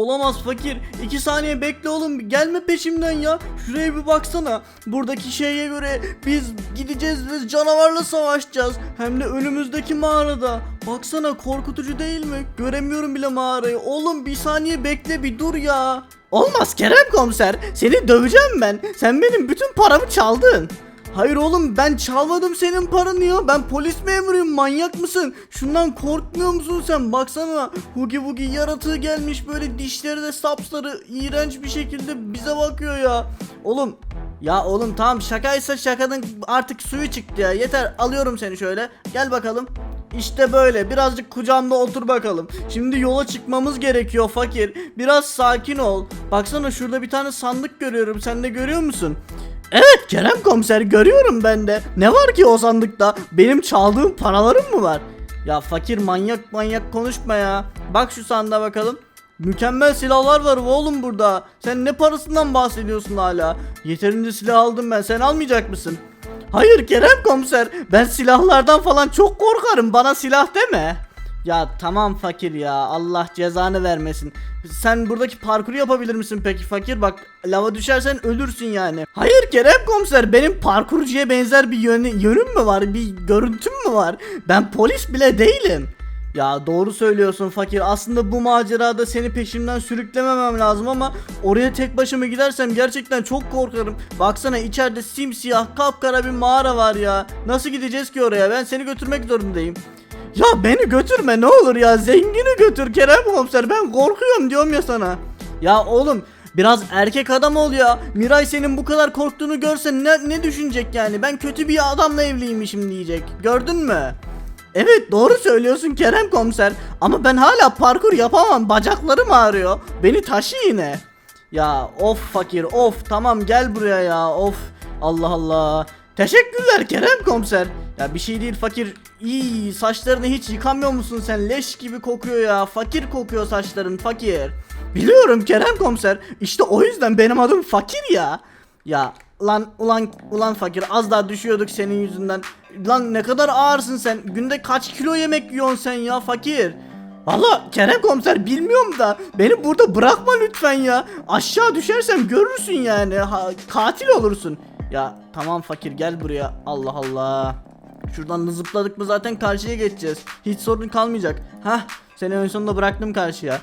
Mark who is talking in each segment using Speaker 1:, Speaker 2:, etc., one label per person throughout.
Speaker 1: Olamaz fakir. İki saniye bekle oğlum. Gelme peşimden ya. Şuraya bir baksana. Buradaki şeye göre biz gideceğiz ve canavarla savaşacağız. Hem de önümüzdeki mağarada. Baksana korkutucu değil mi? Göremiyorum bile mağarayı. Oğlum bir saniye bekle bir dur ya. Olmaz Kerem komiser. Seni döveceğim ben. Sen benim bütün paramı çaldın. Hayır oğlum ben çalmadım senin paranı ya. Ben polis memuruyum manyak mısın? Şundan korkmuyor musun sen? Baksana Hugi Bugi yaratığı gelmiş böyle dişleri de sapsarı iğrenç bir şekilde bize bakıyor ya. Oğlum ya oğlum tamam şakaysa şakanın artık suyu çıktı ya. Yeter alıyorum seni şöyle. Gel bakalım. İşte böyle birazcık kucağımda otur bakalım. Şimdi yola çıkmamız gerekiyor fakir. Biraz sakin ol. Baksana şurada bir tane sandık görüyorum. Sen de görüyor musun? Evet Kerem komiser görüyorum ben de. Ne var ki o sandıkta? Benim çaldığım paralarım mı var? Ya fakir manyak manyak konuşma ya. Bak şu sandığa bakalım. Mükemmel silahlar var oğlum burada. Sen ne parasından bahsediyorsun hala? Yeterince silah aldım ben. Sen almayacak mısın? Hayır Kerem komiser. Ben silahlardan falan çok korkarım. Bana silah deme. Ya tamam fakir ya. Allah cezanı vermesin. Sen buradaki parkuru yapabilir misin peki fakir? Bak lava düşersen ölürsün yani. Hayır Kerem komiser benim parkurcuya benzer bir yönü, yönüm mü var? Bir görüntüm mü var? Ben polis bile değilim. Ya doğru söylüyorsun fakir. Aslında bu macerada seni peşimden sürüklememem lazım ama oraya tek başıma gidersem gerçekten çok korkarım. Baksana içeride simsiyah kapkara bir mağara var ya. Nasıl gideceğiz ki oraya? Ben seni götürmek zorundayım. Ya beni götürme ne olur ya zengini götür Kerem komiser ben korkuyorum diyorum ya sana. Ya oğlum biraz erkek adam ol ya. Miray senin bu kadar korktuğunu görse ne, ne düşünecek yani? Ben kötü bir adamla evliymişim diyecek. Gördün mü? Evet doğru söylüyorsun Kerem komiser ama ben hala parkur yapamam bacaklarım ağrıyor. Beni taşı yine. Ya of fakir of tamam gel buraya ya of Allah Allah. Teşekkürler Kerem komiser. Ya bir şey değil fakir. İyi saçlarını hiç yıkamıyor musun sen? Leş gibi kokuyor ya. Fakir kokuyor saçların fakir. Biliyorum Kerem komiser. İşte o yüzden benim adım fakir ya. Ya lan ulan ulan fakir az daha düşüyorduk senin yüzünden. Lan ne kadar ağırsın sen. Günde kaç kilo yemek yiyorsun sen ya fakir. Valla Kerem komiser bilmiyorum da beni burada bırakma lütfen ya. Aşağı düşersem görürsün yani. Ha, katil olursun. Ya tamam fakir gel buraya. Allah Allah. Şuradan da zıpladık mı zaten karşıya geçeceğiz. Hiç sorun kalmayacak. Hah seni en sonunda bıraktım karşıya.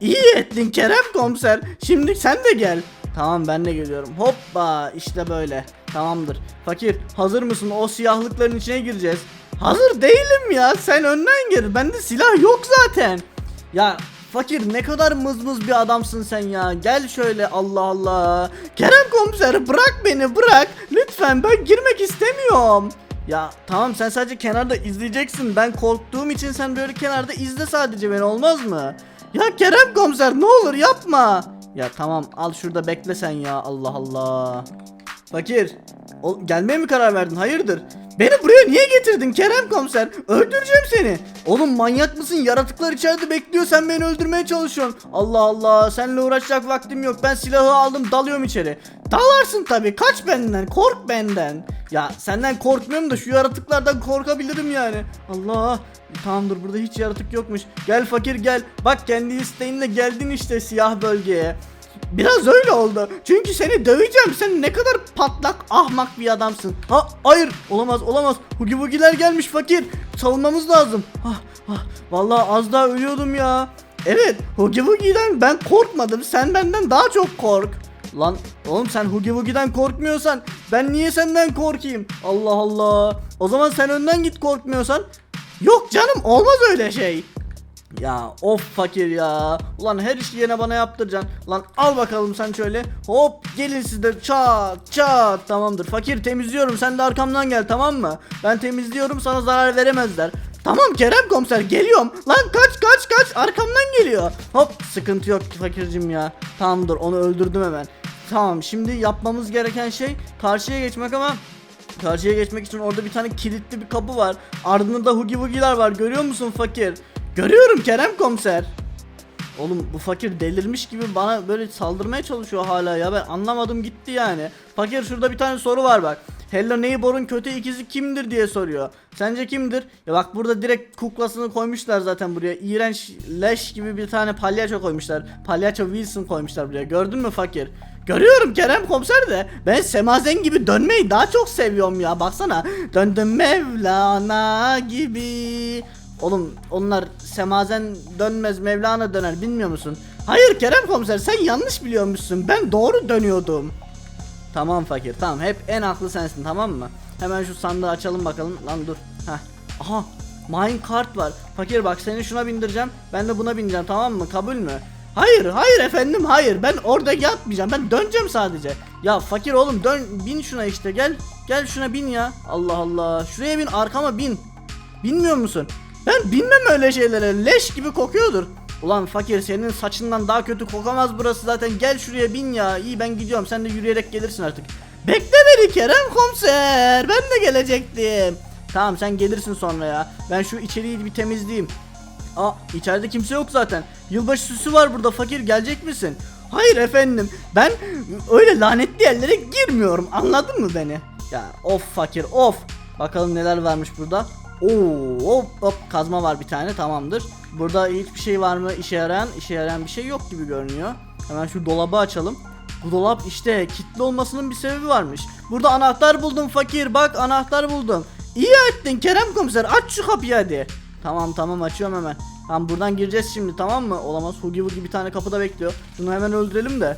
Speaker 1: İyi ettin Kerem komiser. Şimdi sen de gel. Tamam ben de geliyorum. Hoppa işte böyle. Tamamdır. Fakir hazır mısın? O siyahlıkların içine gireceğiz. Hazır değilim ya. Sen önden gir. Bende silah yok zaten. Ya fakir ne kadar mızmız bir adamsın sen ya. Gel şöyle Allah Allah. Kerem komiser bırak beni bırak. Lütfen ben girmek istemiyorum. Ya tamam sen sadece kenarda izleyeceksin. Ben korktuğum için sen böyle kenarda izle sadece beni olmaz mı? Ya Kerem komiser ne olur yapma. Ya tamam al şurada bekle sen ya Allah Allah. Fakir o, gelmeye mi karar verdin hayırdır? Beni buraya niye getirdin Kerem komiser? Öldüreceğim seni. Oğlum manyak mısın? Yaratıklar içeride bekliyor. Sen beni öldürmeye çalışıyorsun. Allah Allah. Seninle uğraşacak vaktim yok. Ben silahı aldım dalıyorum içeri. Dalarsın tabii. Kaç benden. Kork benden. Ya senden korkmuyorum da şu yaratıklardan korkabilirim yani. Allah. Tamamdır burada hiç yaratık yokmuş. Gel fakir gel. Bak kendi isteğinle geldin işte siyah bölgeye. Biraz öyle oldu. Çünkü seni döveceğim. Sen ne kadar patlak, ahmak bir adamsın. Ha, hayır. Olamaz, olamaz. Hugi Bugi'ler gelmiş fakir. Savunmamız lazım. Ah, ah. Vallahi az daha ölüyordum ya. Evet, Hugi Bugi'den ben korkmadım. Sen benden daha çok kork. Lan oğlum sen Hugi Bugi'den korkmuyorsan ben niye senden korkayım? Allah Allah. O zaman sen önden git korkmuyorsan. Yok canım olmaz öyle şey. Ya of fakir ya. Ulan her işi yine bana yaptıracaksın. Lan al bakalım sen şöyle. Hop gelin siz de çat çat. Tamamdır. Fakir temizliyorum. Sen de arkamdan gel tamam mı? Ben temizliyorum sana zarar veremezler. Tamam Kerem komiser geliyorum. Lan kaç kaç kaç arkamdan geliyor. Hop sıkıntı yok fakircim ya. Tamamdır onu öldürdüm hemen. Tamam şimdi yapmamız gereken şey karşıya geçmek ama Karşıya geçmek için orada bir tane kilitli bir kapı var. Ardında Hugi Bugi'ler var. Görüyor musun fakir? Görüyorum Kerem komiser. Oğlum bu fakir delirmiş gibi bana böyle saldırmaya çalışıyor hala ya. Ben anlamadım gitti yani. Fakir şurada bir tane soru var bak. Hello Neighbor'un kötü ikizi kimdir diye soruyor. Sence kimdir? Ya bak burada direkt kuklasını koymuşlar zaten buraya. İğrenç leş gibi bir tane palyaço koymuşlar. Palyaço Wilson koymuşlar buraya. Gördün mü fakir? Görüyorum Kerem komiser de ben Semazen gibi dönmeyi daha çok seviyorum ya baksana Döndüm Mevlana gibi Oğlum onlar Semazen dönmez Mevlana döner bilmiyor musun? Hayır Kerem komiser sen yanlış biliyormuşsun. Ben doğru dönüyordum. Tamam fakir tamam. Hep en haklı sensin tamam mı? Hemen şu sandığı açalım bakalım. Lan dur Heh. Aha mine kart var. Fakir bak seni şuna bindireceğim ben de buna bineceğim tamam mı? Kabul mü? Hayır hayır efendim hayır. Ben orada yatmayacağım ben döneceğim sadece. Ya fakir oğlum dön bin şuna işte gel. Gel şuna bin ya. Allah Allah şuraya bin arkama bin. Bilmiyor musun? Ben bilmem öyle şeylere. Leş gibi kokuyordur. Ulan fakir senin saçından daha kötü kokamaz burası zaten. Gel şuraya bin ya. İyi ben gidiyorum. Sen de yürüyerek gelirsin artık. Bekle beni Kerem komiser. Ben de gelecektim. Tamam sen gelirsin sonra ya. Ben şu içeriği bir temizleyeyim. Aa içeride kimse yok zaten. Yılbaşı süsü var burada. Fakir gelecek misin? Hayır efendim. Ben öyle lanetli yerlere girmiyorum. Anladın mı beni? Ya of fakir of. Bakalım neler varmış burada. Oo hop hop kazma var bir tane tamamdır. Burada hiçbir şey var mı işe yarayan? işe yarayan bir şey yok gibi görünüyor. Hemen şu dolabı açalım. Bu dolap işte kilitli olmasının bir sebebi varmış. Burada anahtar buldum fakir bak anahtar buldum. İyi ettin Kerem komiser aç şu kapıyı hadi. Tamam tamam açıyorum hemen. Tamam buradan gireceğiz şimdi tamam mı? Olamaz Hugi Wugi bir tane kapıda bekliyor. Şunu hemen öldürelim de.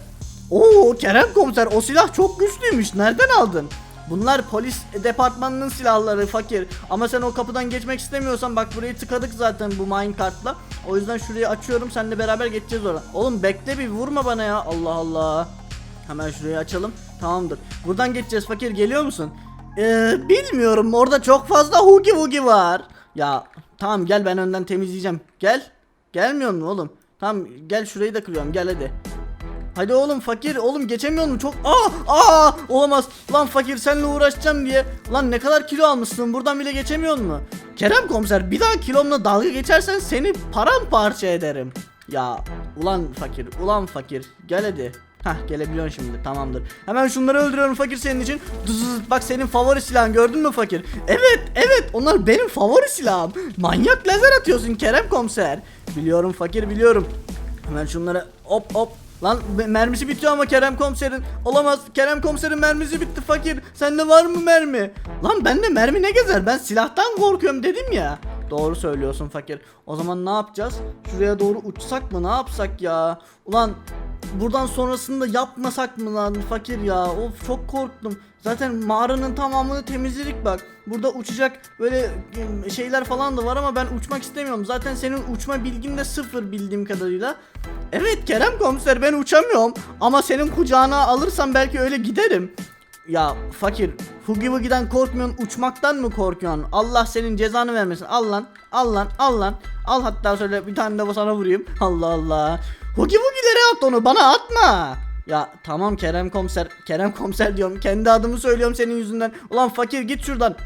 Speaker 1: Oo Kerem komiser o silah çok güçlüymüş. Nereden aldın? Bunlar polis departmanının silahları fakir. Ama sen o kapıdan geçmek istemiyorsan bak burayı tıkadık zaten bu minecart'la. O yüzden şurayı açıyorum seninle beraber geçeceğiz oradan. Oğlum bekle bir vurma bana ya. Allah Allah. Hemen şurayı açalım. Tamamdır. Buradan geçeceğiz fakir geliyor musun? Ee, bilmiyorum orada çok fazla hugi wugi var. Ya tamam gel ben önden temizleyeceğim. Gel. Gelmiyor mu oğlum? Tamam gel şurayı da kırıyorum gel hadi. Hadi oğlum fakir oğlum geçemiyor mu çok aa aa olamaz lan fakir seninle uğraşacağım diye lan ne kadar kilo almışsın buradan bile geçemiyor mu Kerem komiser bir daha kilomla dalga geçersen seni paramparça ederim ya ulan fakir ulan fakir gel hadi Hah gelebiliyorsun şimdi tamamdır. Hemen şunları öldürüyorum fakir senin için. Dızız, bak senin favori silahın gördün mü fakir? Evet evet onlar benim favori silahım. Manyak lazer atıyorsun Kerem komiser. Biliyorum fakir biliyorum. Hemen şunları hop hop. Lan mermisi bitiyor ama Kerem komiserin. Olamaz Kerem komiserin mermisi bitti fakir. Sende var mı mermi? Lan bende mermi ne gezer? Ben silahtan korkuyorum dedim ya. Doğru söylüyorsun fakir. O zaman ne yapacağız? Şuraya doğru uçsak mı? Ne yapsak ya? Ulan buradan sonrasında yapmasak mı lan fakir ya? Of çok korktum. Zaten mağaranın tamamını temizledik bak. Burada uçacak böyle e, şeyler falan da var ama ben uçmak istemiyorum. Zaten senin uçma bilgin de sıfır bildiğim kadarıyla. Evet Kerem komiser ben uçamıyorum. Ama senin kucağına alırsam belki öyle giderim. Ya fakir Hugi Wugi'den korkmuyorsun uçmaktan mı korkuyorsun? Allah senin cezanı vermesin. Al lan al lan al lan. Al hatta şöyle bir tane de sana vurayım. Allah Allah. Hugi Wugi'lere at onu bana atma. Ya tamam Kerem komiser Kerem komiser diyorum kendi adımı söylüyorum senin yüzünden. Ulan fakir git şuradan.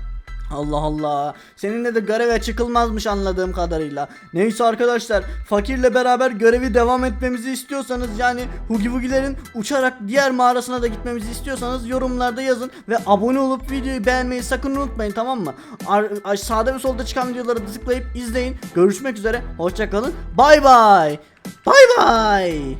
Speaker 1: Allah Allah. Seninle de göreve çıkılmazmış anladığım kadarıyla. Neyse arkadaşlar, fakirle beraber görevi devam etmemizi istiyorsanız yani Hugi Wugi'lerin uçarak diğer mağarasına da gitmemizi istiyorsanız yorumlarda yazın ve abone olup videoyu beğenmeyi sakın unutmayın tamam mı? Ar- sağda ve solda çıkan videoları tıklayıp izleyin. Görüşmek üzere. Hoşçakalın. Bay bay. Bay bay.